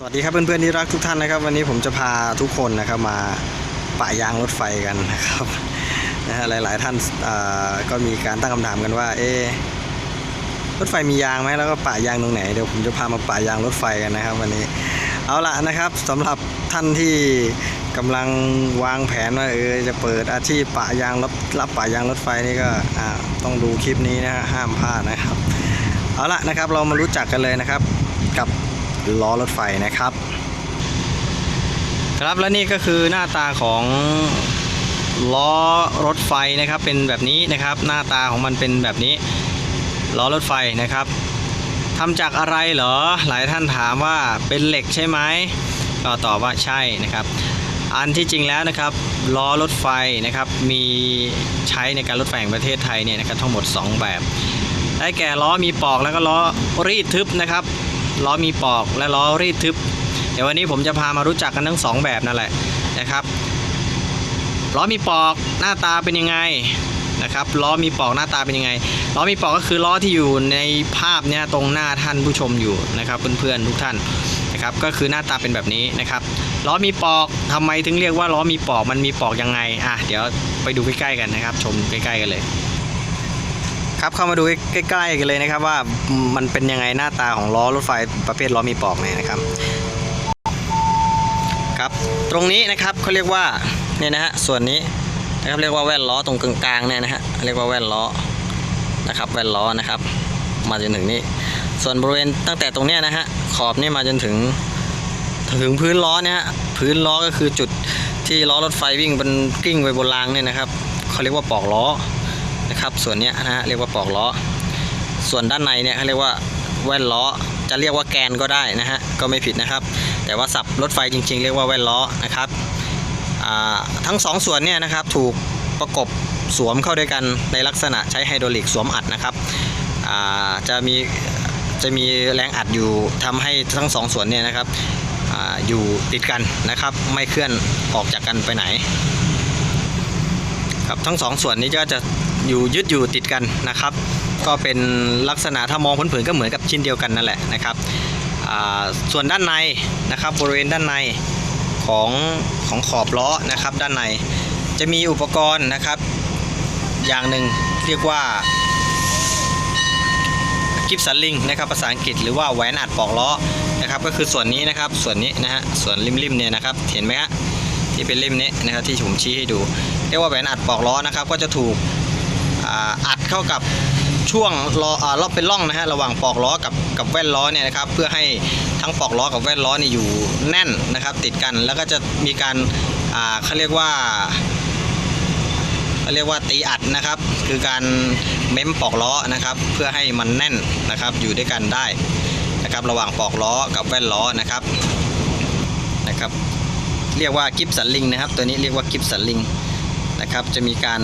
สวัสดีครับเพื่อนๆที่รักทุกท่านนะครับ วันนี้ผมจะพาทุกคนนะครับมาปะยางรถไฟกันนะครับนะฮะหลายๆท่านก็มีการตั้งคำถามกันว่า เอรถไฟมียางไหมแล้วก็ปะยางตรงไหนเดี๋ยวผมจะพามาปะยางรถไฟกันนะครับ วันนี้เอาละนะครับสำหรับท่านที่กำลังวางแผนว่าเออจะเปิดอาชีพปะยางรถรับปะยางรถไฟนี่ก็ต้องดูคลิปนี้นะฮะห้ามพลาดนะครับ เอาละนะครับเรามารู้จักกันเลยนะครับกับ ล้อรถไฟนะครับ ครับและนี่ก็คือหน้าตาของล้อรถไฟนะครับเป็นแบบนี้นะครับ หน้าตาของมันเป็นแบบนี้ล้อรถไฟนะครับทำจากอะไรเหรอหลายท่านถามว่าเป็นเหล็กใช่ไหมก็ตอบว่าใช่นะครับอันที่จริงแล้วนะครับล้อรถไฟนะครับมีใช้ในการรถไฟแห่งประเทศไทยเนี่ยนะครับทั้งหมด 2 แบบ ได้แก่ล้อมีปอกแล้วก็ล้อรีดทึบนะครับ ล้อมีปอกและล้อรีดทึบ เดี๋ยววันนี้ผมจะพามารู้จักกันทั้งสองแบบนั่นแหละนะครับล้อมีปอกหน้าตาเป็นยังไงนะครับล้อมีปอกหน้าตาเป็นยังไงล้อมีปอกก็คือล้อที่อยู่ในภาพเนี่ยตรงหน้าท่านผู้ชมอยู่นะครับเพื่อนๆทุกท่านนะครับก็คือหน้าตาเป็นแบบนี้นะครับล้อมีปอกทำไมถึงเรียกว่าล้อมีปอกมันมีปอกยังไงอะเดี๋ยวไปดูใกล้ๆกันนะครับ ชมใกล้ๆกันเลย ครับเข้ามาดูใกล้ๆกันเลยนะครับว่ามันเป็นยังไงหน้าตาของล้อรถไฟประเภทล้อมีปอกเนี่ยนะครับครับตรงนี้นะครับเขาเรียกว่าเนี่ยนะฮะส่วนนี้นะครับเรียกว่าแว่นล้อตรงกลางๆเนี่ยนะฮะเรียกว่าแว่นล้อนะครับแว่นล้อนะครับ มาจนถึงนี้ส่วนบริเวณตั้งแต่ตรงเนี้ยนะฮะขอบนี่มาจนถึงถึงพื้นล้อเนี่ยพื้นล้อก็คือจุดที่ล้อรถไฟวิ่งบนกิ้งไปบนรางเนี่ยนะครับเขาเรียกว่าปอกล้อ นะครับ ส่วนนี้นะฮะเรียกว่าปอกล้อ ส่วนด้านในเนี่ยเขาเรียกว่าแว่นล้อ จะเรียกว่าแกนก็ได้นะฮะก็ไม่ผิดนะครับ แต่ว่าสับรถไฟจริง ๆ เรียกว่าแว่นล้อนะครับทั้งสองส่วนเนี่ยนะครับถูกประกบสวมเข้าด้วยกันในลักษณะใช้ไฮดรอลิกสวมอัดนะครับจะมีจะมีแรงอัดอยู่ทำให้ทั้งสองส่วนเนี่ยนะครับออยู่ติดกันนะครับ ไม่เคลื่อนออกจากกันไปไหนครับทั้งสองส่วนนี้ก็จะ อยู่ยึดอยู่ติดกันนะครับ ก็เป็นลักษณะถ้ามองเผินๆก็เหมือนกับชิ้นเดียวกันนั่นแหละนะครับส่วนด้านในนะครับบริเวณด้านในของของขอบล้อนะครับ ด้านในจะมีอุปกรณ์นะครับ อย่างหนึ่งเรียกว่ากิฟสันลิงนะครับภาษาอังกฤษหรือว่าแหวนอัดปอกล้อนะครับ ก็คือส่วนนี้นะครับส่วนนี้นะฮะส่วนริมๆเนี่ยนะครับเห็นไหมฮะที่เป็นริมนี้นะครับที่ผมชี้ให้ดู เรียกว่าแหวนอัดปอกล้อนะครับ ก็จะถูก อัดเข้ากับช่วงล้อรอบเป็นร่องนะฮะระหว่างปอกล้อกับกับแว่นล้อเนี่ยนะครับเพื่อให้ทั้งปอกล้อกับแว่นล้อนี่อยู่แน่นนะครับติดกันแล้วก็จะมีการเขาเรียกว่าเขาเรียกว่าตีอัดนะครับ คือการเม้มปอกล้อนะครับ เพื่อให้มันแน่นนะครับอยู่ด้วยกันได้นะครับระหว่างปอกล้อกับแว่นล้อนะครับนะครับ เรียกว่ากิฟสันลิงนะครับ ตัวนี้เรียกว่ากิฟสันลิงนะครับจะมีการ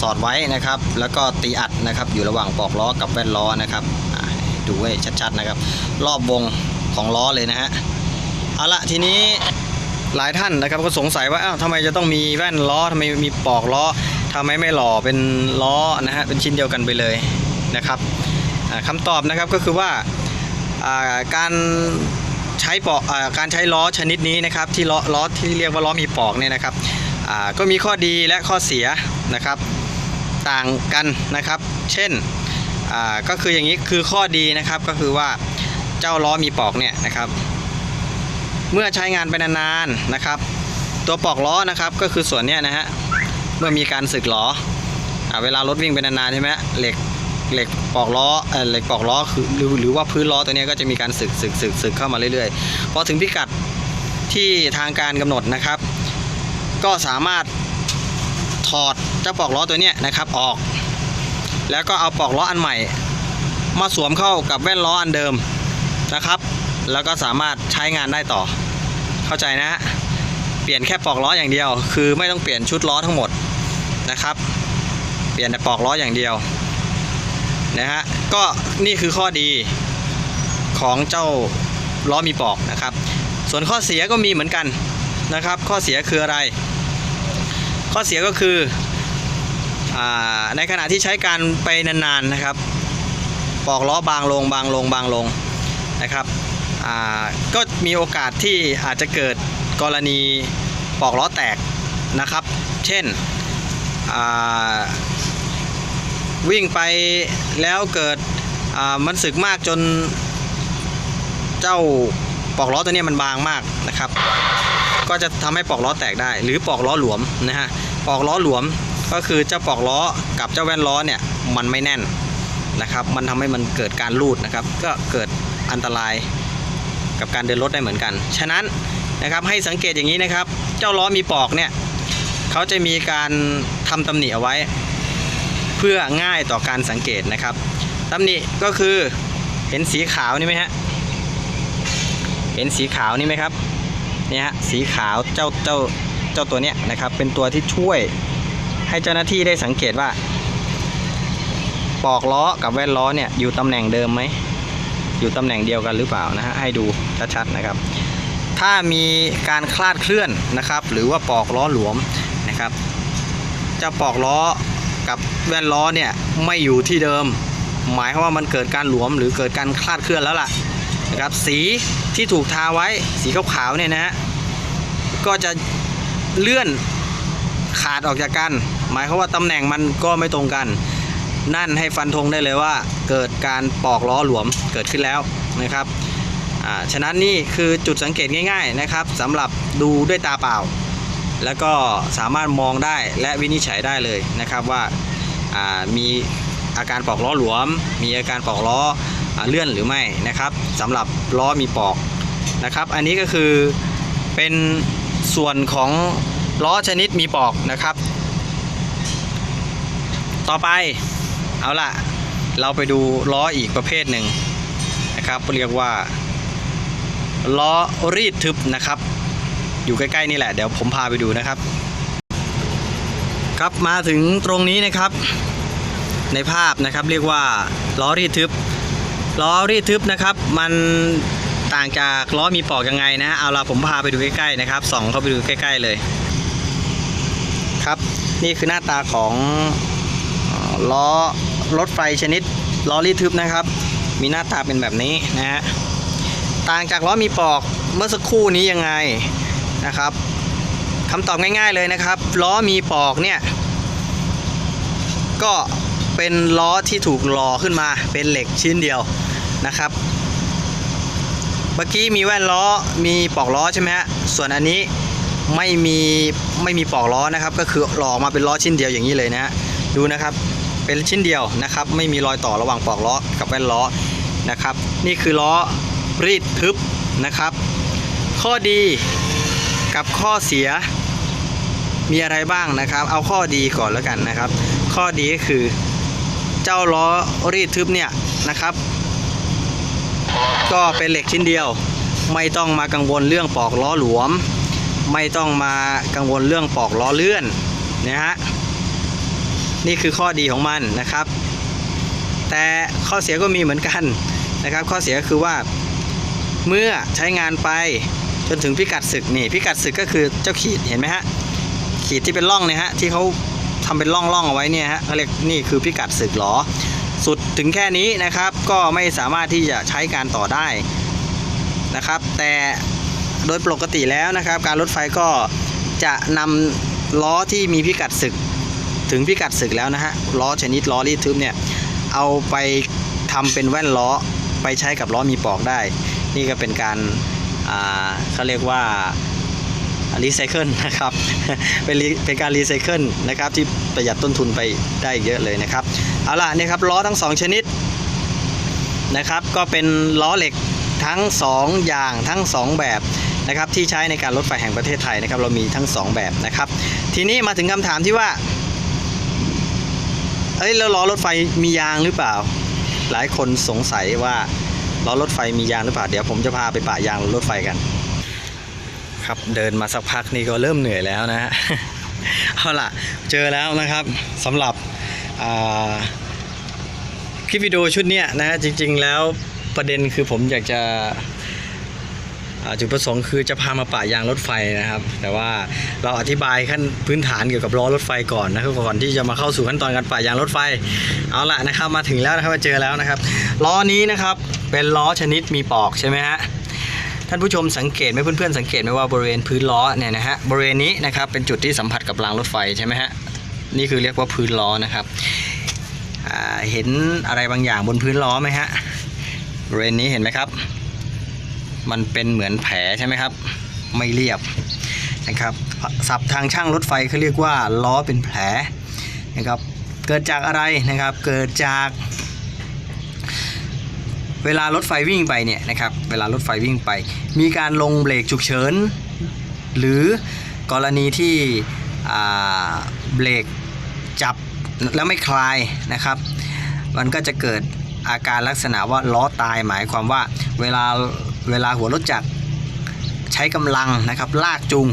สอดไว้นะครับ แล้วก็ตีอัดนะครับ อยู่ระหว่างปอกล้อกับแว่นล้อนะครับดูไว้ชัดๆนะครับ รอบวงของล้อเลยนะฮะเอาละทีนี้หลายท่านนะครับก็สงสัยว่าอ้าวทำไมจะต้องมีแว่นล้อทำไมมีปอกล้อทำไมไม่หล่อเป็นล้อนะฮะเป็นชิ้นเดียวกันไปเลยนะครับคำตอบนะครับก็คือว่าการใช้ปอกอการใช้ล้อชนิดนี้นะครับที่ล้อล้อที่เรียกว่าล้อมีปอกเนี่ยนะครับ ก็มีข้อดีและข้อเสียนะครับต่างกันนะครับ เช่นก็คืออย่างนี้คือข้อดีนะครับก็คือว่าเจ้าล้อมีปอกเนี่ยนะครับ เมื่อใช้งานไปนานๆนะครับ ตัวปอกล้อนะครับก็คือส่วนเนี้ยนะฮะเมื่อมีการสึกล้ออเวลารถวิ่งไปนานๆใช่ไหมเหล็กเหล็กปอกล้อเออเหล็กปอกล้อคือหรือหรือว่าพื้นล้อตัวเนี้ยก็จะมีการสึกสึกสึกสึกเข้ามาเรื่อยๆพอถึงพิกัดที่ทางการกำหนดนะครับ ก็สามารถถอดเจ้าปลอกล้อตัวเนี้ยนะครับออก แล้วก็เอาปลอกล้ออันใหม่ มาสวมเข้ากับแว่นล้ออันเดิมนะครับ แล้วก็สามารถใช้งานได้ต่อ เข้าใจนะฮะเปลี่ยนแค่ปลอกล้ออย่างเดียว คือไม่ต้องเปลี่ยนชุดล้อทั้งหมดนะครับ เปลี่ยนแต่ปลอกล้ออย่างเดียวนะฮะก็นี่คือข้อดีของเจ้าล้อมีปลอกนะครับ ส่วนข้อเสียก็มีเหมือนกันนะครับ ข้อเสียคืออะไร ข้อเสียก็คืออในขณะที่ใช้การไปนานๆนะครับ ปอกล้อบางลงบางลงบางลงนะครับก็มีโอกาสที่อาจจะเกิดกรณีปอกล้อแตกนะครับ เช่นวิ่งไปแล้วเกิดมันสึกมากจนเจ้าปอกล้อตัวนี้มันบางมากนะครับ ก็จะทำให้ปอกล้อแตกได้ หรือปอกล้อหลวมนะฮะปอกล้อหลวมก็คือเจ้าปอกล้อกับเจ้าแว่นล้อเนี่ยมันไม่แน่นนะครับ มันทำให้มันเกิดการรูดนะครับ ก็เกิดอันตรายกับการเดินรถได้เหมือนกัน ฉะนั้นนะครับให้สังเกตอย่างนี้นะครับ เจ้าล้อมีปอกเนี่ยเขาจะมีการทำตำหนิเอาไว้ เพื่อง่ายต่อการสังเกตนะครับตำหนิก็คือเห็นสีขาวนี่ไหมฮะเห็นสีขาวนี่ไหมครับ เนี่ยฮะสีขาวเจ้าเจ้าเจ้าตัวเนี้ยนะครับ เป็นตัวที่ช่วยให้เจ้าหน้าที่ได้สังเกตว่า ปอกล้อกับแว่นล้อเนี่ยอยู่ตำแหน่งเดิมไหมอยู่ตำแหน่งเดียวกันหรือเปล่านะฮะให้ดูชัดๆนะครับ ถ้ามีการคลาดเคลื่อนนะครับ หรือว่าปอกล้อหลวมนะครับเจ้าปอกล้อกับแว่นล้อเนี่ยไม่อยู่ที่เดิม หมายความว่ามันเกิดการหลวมหรือเกิดการคลาดเคลื่อนแล้วล่ะ นะครับสีที่ถูกทาไว้สีขาวๆเนี่ยนะฮะก็จะเลื่อนขาดออกจากกัน หมายความว่าตำแหน่งมันก็ไม่ตรงกัน นั่นให้ฟันธงได้เลยว่า เกิดการปอกล้อหลวมเกิดขึ้นแล้วนะครับอ่าฉะนั้นนี่คือจุดสังเกตง่าย ๆนะครับสำหรับดูด้วยตาเปล่า แล้วก็สามารถมองได้และวินิจฉัยได้เลยนะครับว่าอ่ามีอาการปอกล้อหลวม มีอาการปอกล้อ เลื่อนหรือไม่นะครับสำหรับล้อมีปอกนะครับ อันนี้ก็คือเป็นส่วนของล้อชนิดมีปอกนะครับ ต่อไปเอาล่ะเราไปดูล้ออีกประเภทหนึ่งนะครับเรียกว่าล้อรีดทึบนะครับ อยู่ใกล้ๆนี่แหละเดี๋ยวผมพาไปดูนะครับ ครับมาถึงตรงนี้นะครับ ในภาพนะครับเรียกว่าล้อรีดทึบ ล้อรีดทึบนะครับ มันต่างจากล้อมีปอกยังไงนะเอาละผมพาไปดูใกล้ๆนะครับส่องเข้าไปดูใกล้ ๆเลย ครับ นี่คือหน้าตาของล้อรถไฟชนิดล้อรีดทึบนะครับ มีหน้าตาเป็นแบบนี้นะฮะต่างจากล้อมีปอกเมื่อสักครู่นี้ยังไงนะครับคำตอบง่ายๆเลยนะครับล้อมีปอกเนี่ยก็เป็นล้อที่ถูกหล่อขึ้นมาเป็นเหล็กชิ้นเดียว นะครับ เมื่อกี้มีแว่นล้อมีปอกล้อใช่ไหมฮะส่วนอันนี้ไม่มีไม่มีปอกล้อนะครับ ก็คือหล่อมาเป็นล้อชิ้นเดียวอย่างนี้เลยนะฮะดูนะครับเป็นชิ้นเดียวนะครับ ไม่มีรอยต่อระหว่างปอกล้อกับแว่นล้อนะครับ นี่คือล้อรีดทึบนะครับ ข้อดีกับข้อเสียมีอะไรบ้างนะครับ เอาข้อดีก่อนแล้วกันนะครับ ข้อดีก็คือเจ้าล้อรีดทึบเนี่ยนะครับ ก็เป็นเหล็กชิ้นเดียว ไม่ต้องมากังวลเรื่องปอกล้อหลวม ไม่ต้องมากังวลเรื่องปอกล้อเลื่อนนะฮะนี่คือข้อดีของมันนะครับ แต่ข้อเสียก็มีเหมือนกันนะครับ ข้อเสียก็คือว่าเมื่อใช้งานไปจนถึงพิกัดศึกนี่พิกัดศึกก็คือเจ้าขีดเห็นไหมฮะขีดที่เป็นร่องเนี่ยฮะที่เขาทำเป็นร่องร่องๆเอาไว้เนี่ยฮะเขาเรียกนี่คือพิกัดศึกหรอ สุดถึงแค่นี้นะครับก็ไม่สามารถที่จะใช้การต่อได้นะครับ แต่โดยปกติแล้วนะครับ การรถไฟก็จะนำล้อที่มีพิกัดศึกถึงพิกัดศึกแล้วนะฮะล้อชนิดล้อรีดทึบเนี่ยเอาไปทำเป็นแว่นล้อไปใช้กับล้อมีปอกได้ นี่ก็เป็นการเขาเรียกว่ารีไซเคิลนะครับเป็นเป็นการรีไซเคิลนะครับที่ประหยัดต้นทุนไปได้เยอะเลยนะครับ เอาล่ะนี่ครับล้อทั้ง 2 ชนิดนะครับ ก็เป็นล้อเหล็กทั้ง 2 อย่างทั้ง 2 แบบนะครับที่ใช้ในการรถไฟแห่งประเทศไทยนะครับเรามีทั้ง 2 แบบนะครับ ทีนี้มาถึงคำถามที่ว่าเอ้ยแล้วล้อรถไฟมียางหรือเปล่า หลายคนสงสัยว่าล้อรถไฟมียางหรือเปล่าเดี๋ยวผมจะพาไปปะยางรถไฟกัน ครับเดินมาสักพักนี่ก็เริ่มเหนื่อยแล้วนะฮะเอาล่ะเจอแล้วนะครับสำหรับ คลิปวิดีโอชุดนี้นะฮะจริง ๆ แล้วประเด็นคือผมอยากจะจุดประสงค์คือจะพามาปะยางรถไฟนะครับ แต่ว่าเราอธิบายขั้นพื้นฐานเกี่ยวกับล้อรถไฟก่อนนะครับก่อนที่จะมาเข้าสู่ขั้นตอนการปะยางรถไฟเอาละนะครับมาถึงแล้วนะครับมาเจอแล้วนะครับล้อนี้นะครับเป็นล้อชนิดมีปอกใช่ไหมฮะท่านผู้ชมสังเกตไหมเพื่อนๆสังเกตไหมว่าบริเวณพื้นล้อเนี่ยนะฮะบริเวณนี้นะครับเป็นจุดที่สัมผัสกับรางรถไฟใช่ไหมฮะ นี่คือเรียกว่าพื้นล้อนะครับเห็นอะไรบางอย่างบนพื้นล้อไหมฮะบริเวณนี้เห็นไหมครับ มันเป็นเหมือนแผลใช่ไหมครับ ไม่เรียบนะครับศัพท์ทางช่างรถไฟเขาเรียกว่าล้อเป็นแผลนะครับเกิดจากอะไรนะครับเกิดจากเวลารถไฟวิ่งไปเนี่ยนะครับ เวลารถไฟวิ่งไป มีการลงเบรกฉุกเฉิน หรือกรณีที่เบรก แล้วไม่คลายนะครับ มันก็จะเกิดอาการลักษณะว่าล้อตายหมายความว่าเวลาเวลาหัวรถจักรใช้กำลังนะครับลากจูง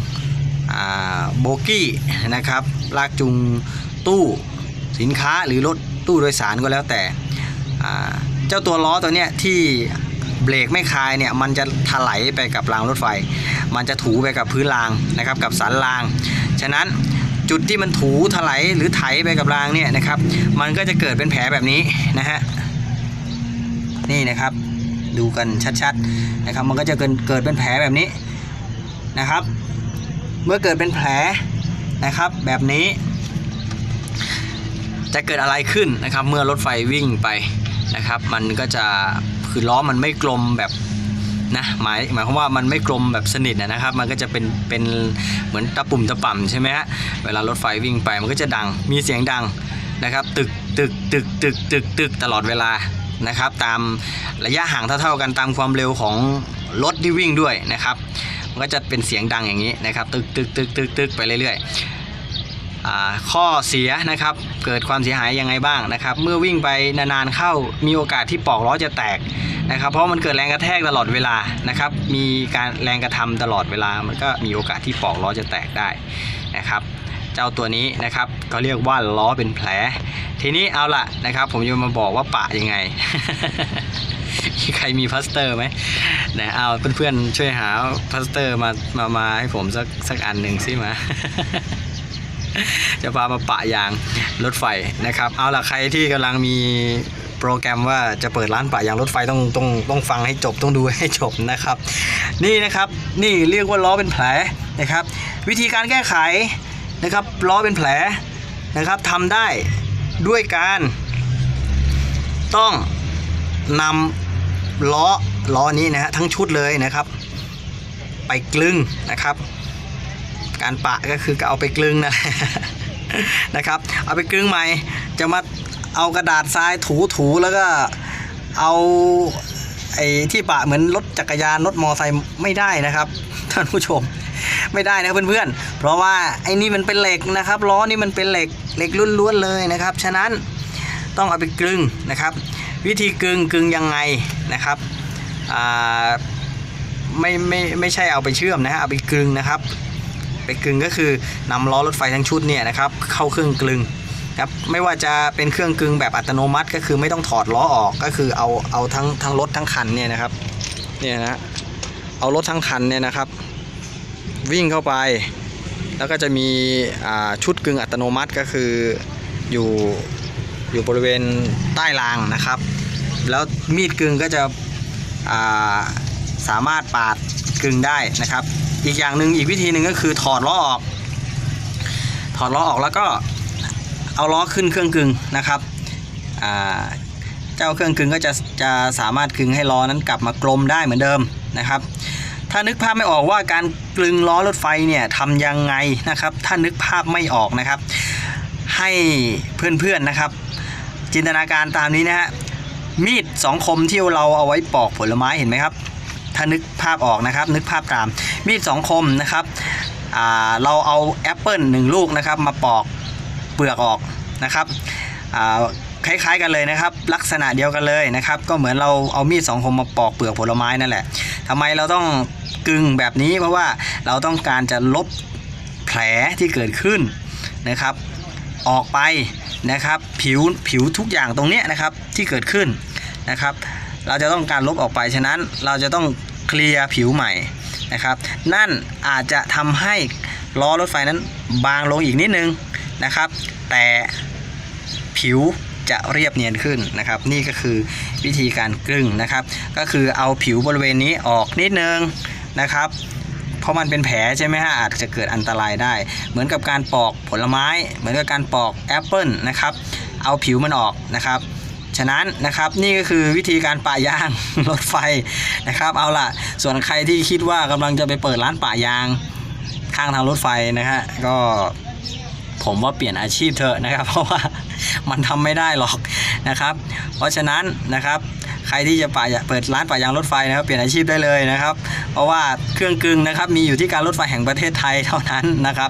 โบกี้นะครับลากจูงตู้สินค้าหรือรถตู้โดยสารก็แล้วแต่เจ้าตัวล้อตัวเนี้ยที่เบรกไม่คลายเนี่ยมันจะถลายไปกับรางรถไฟ มันจะถูไปกับพื้นรางนะครับกับสันราง ฉะนั้น จุดที่มันถูถลายหรือไถไปกับรางเนี่ยนะครับ มันก็จะเกิดเป็นแผลแบบนี้นะฮะนี่นะครับ ดูกันชัดๆนะครับ มันก็จะเกิดเกิดเป็นแผลแบบนี้นะครับ เมื่อเกิดเป็นแผลนะครับ แบบนี้ จะเกิดอะไรขึ้นนะครับ เมื่อรถไฟวิ่งไปนะครับ มันก็จะคือล้อมันไม่กลมแบบ นะหมายหมายความว่ามันไม่กลมแบบสนิทนะครับ มันก็จะเป็นเป็นเหมือนตะปุ่มตะป่ำใช่ไหมฮะเวลารถไฟวิ่งไปมันก็จะดังมีเสียงดังนะครับ ตึกตึกตึกตึกตึกตึกตลอดเวลานะครับ ตามระยะห่างเท่าๆกันตามความเร็วของรถที่วิ่งด้วยนะครับมันก็จะเป็นเสียงดังอย่างนี้นะครับ ตึกตึกตึกตึกตึกไปเรื่อยๆข้อเสียนะครับเกิดความเสียหายยังไงบ้างนะครับ เมื่อวิ่งไปนานๆเข้ามีโอกาสที่ปอกล้อจะแตก นะครับ เพราะมันเกิดแรงกระแทกตลอดเวลานะครับ มีการแรงกระทำตลอดเวลา มันก็มีโอกาสที่ปอกล้อจะแตกได้นะครับ เจ้าตัวนี้นะครับก็เรียกว่าล้อเป็นแผล ทีนี้เอาละนะครับ ผมจะมาบอกว่าปะยังไงใครมีพลาสเตอร์ไหมนะเอาเพื่อนๆช่วยหาพลาสเตอร์มามามาให้ผมสักสักอันหนึ่งสิมาจะพามาปะยางรถไฟนะครับ เอาล่ะใครที่กำลังมี โปรแกรมว่าจะเปิดร้านปะยางรถไฟต้องต้องต้องฟังให้จบต้องดูให้จบนะครับ นี่นะครับนี่เรียกว่าล้อเป็นแผลนะครับ วิธีการแก้ไขนะครับล้อเป็นแผลนะครับทำได้ด้วยการ ต้องนำล้อล้อนี้นะฮะทั้งชุดเลยนะครับ ไปกลึงนะครับ การปะก็คือก็เอาไปกลึงนะนะครับ เอาไปกลึงใหม่จะมา เอากระดาษทรายถูถูแล้วก็เอาไอ้ที่ปะเหมือนรถจักรยานรถมอไซค์ไม่ได้นะครับท่านผู้ชมไม่ได้นะเพื่อนๆ เพราะว่าไอ้นี่มันเป็นเหล็กนะครับล้อนี่มันเป็นเหล็กเหล็กล้วนๆเลยนะครับ ฉะนั้นต้องเอาไปกลึงนะครับ วิธีกลึงกลึงยังไงนะครับไม่ไม่ไม่ใช่เอาไปเชื่อมนะฮะเอาไปกลึงนะครับ ไปกลึงก็คือนำล้อรถไฟทั้งชุดเนี่ยนะครับเข้าเครื่องกลึง ครับไม่ว่าจะเป็นเครื่องกึงแบบอัตโนมัติ ก็คือไม่ต้องถอดล้อออกก็คือเอาเอาทั้งทั้งรถทั้งคันเนี่ยนะครับเนี่ยนะเอารถทั้งคันเนี่ยนะครับ วิ่งเข้าไป แล้วก็จะมีชุดกึงอัตโนมัติก็คืออยู่อยู่บริเวณใต้รางนะครับ แล้วมีดกึงก็จะาสามารถปาดกึงได้นะครับ อีกอย่างหนึ่งอีกวิธีหนึ่งก็คือถอดล้อออก ถอดล้อออกแล้วก็ เอาล้อขึ้นเครื่องกลึงนะครับเจ้าเครื่องกลึงก็จะจะสามารถกลึงให้ล้อนั้นกลับมากลมได้เหมือนเดิมนะครับ ถ้านึกภาพไม่ออกว่าการกลึงล้อรถไฟเนี่ยทำยังไงนะครับ ถ้านึกภาพไม่ออกนะครับ ให้เพื่อนๆนะครับ จินตนาการตามนี้นะฮะมีดสองคมที่เราเอาไว้ปอกผลไม้เห็นไหมครับ ถ้านึกภาพออกนะครับ นึกภาพตามมีดสองคมนะครับเราเอาแอปเปิลหนึ่งลูกนะครับมาปอก เปลือกออกนะครับคล้ายๆกันเลยนะครับ ลักษณะเดียวกันเลยนะครับ ก็เหมือนเราเอามีดสองคมมาปอกเปลือกผลไม้นั่นแหละทำไมเราต้องกึ่งแบบนี้เพราะว่าเราต้องการจะลบแผลที่เกิดขึ้นนะครับ ออกไปนะครับ ผิวผิวทุกอย่างตรงเนี้ยนะครับที่เกิดขึ้นนะครับ เราจะต้องการลบออกไปฉะนั้นเราจะต้องเคลียร์ผิวใหม่นะครับ นั่นอาจจะทำให้ล้อรถไฟนั้นบางลงอีกนิดนึง นะครับ แต่ผิวจะเรียบเนียนขึ้นนะครับ นี่ก็คือวิธีการกลึงนะครับ ก็คือเอาผิวบริเวณนี้ออกนิดนึงนะครับ เพราะมันเป็นแผลใช่ไหมฮะอาจจะเกิดอันตรายได้ เหมือนกับการปอกผลไม้ เหมือนกับการปอกแอปเปิลนะครับ เอาผิวมันออกนะครับฉะนั้นนะครับนี่ก็คือวิธีการปะยางรถไฟนะครับ เอาล่ะ ส่วนใครที่คิดว่ากำลังจะไปเปิดร้านปะยางข้างทางรถไฟนะฮะก็ ผมว่าเปลี่ยนอาชีพเถอะนะครับ เพราะว่ามันทำไม่ได้หรอกนะครับ เพราะฉะนั้นนะครับ ใครที่จะปะยาเปิดร้านปะยางรถไฟนะครับ เปลี่ยนอาชีพได้เลยนะครับ เพราะว่าเครื่องกลึงนะครับ มีอยู่ที่การรถไฟแห่งประเทศไทยเท่านั้นนะครับ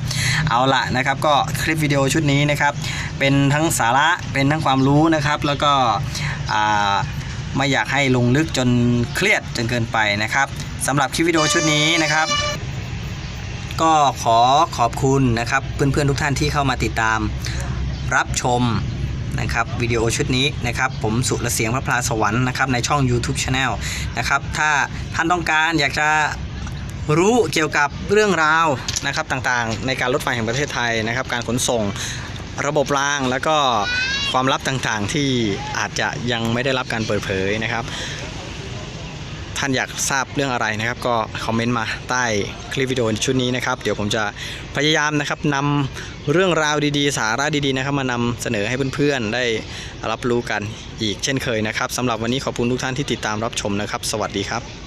เอาละนะครับ ก็คลิปวิดีโอชุดนี้นะครับ เป็นทั้งสาระเป็นทั้งความรู้นะครับ แล้วก็ไม่อยากให้ลงลึกจนเครียดจนเกินไปนะครับสำหรับคลิปวิดีโอชุดนี้นะครับ ก็ขอขอบคุณนะครับเพื่อนๆทุกท่านที่เข้ามาติดตามรับชมนะครับวิดีโอชุดนี้นะครับผมสุรเสียงพระพลาสวรรค์นะครับในช่อง YouTube Channel นะครับถ้าท่านต้องการอยากจะรู้เกี่ยวกับเรื่องราวนะครับต่างๆ ในการรถไฟแห่งประเทศไทยนะครับ การขนส่งระบบรางแล้วก็ความลับต่างๆ ที่อาจจะยังไม่ได้รับการเปิดเผยนะครับ ท่านอยากทราบเรื่องอะไรนะครับ ก็คอมเมนต์มาใต้คลิปวิดีโอชุดนี้นะครับ เดี๋ยวผมจะพยายามนะครับนำเรื่องราวดีๆ สาระดีๆนะครับ มานำเสนอให้เพื่อนๆได้รับรู้กันอีกเช่นเคยนะครับสำหรับวันนี้ขอบคุณทุกท่านที่ติดตามรับชมนะครับ สวัสดีครับ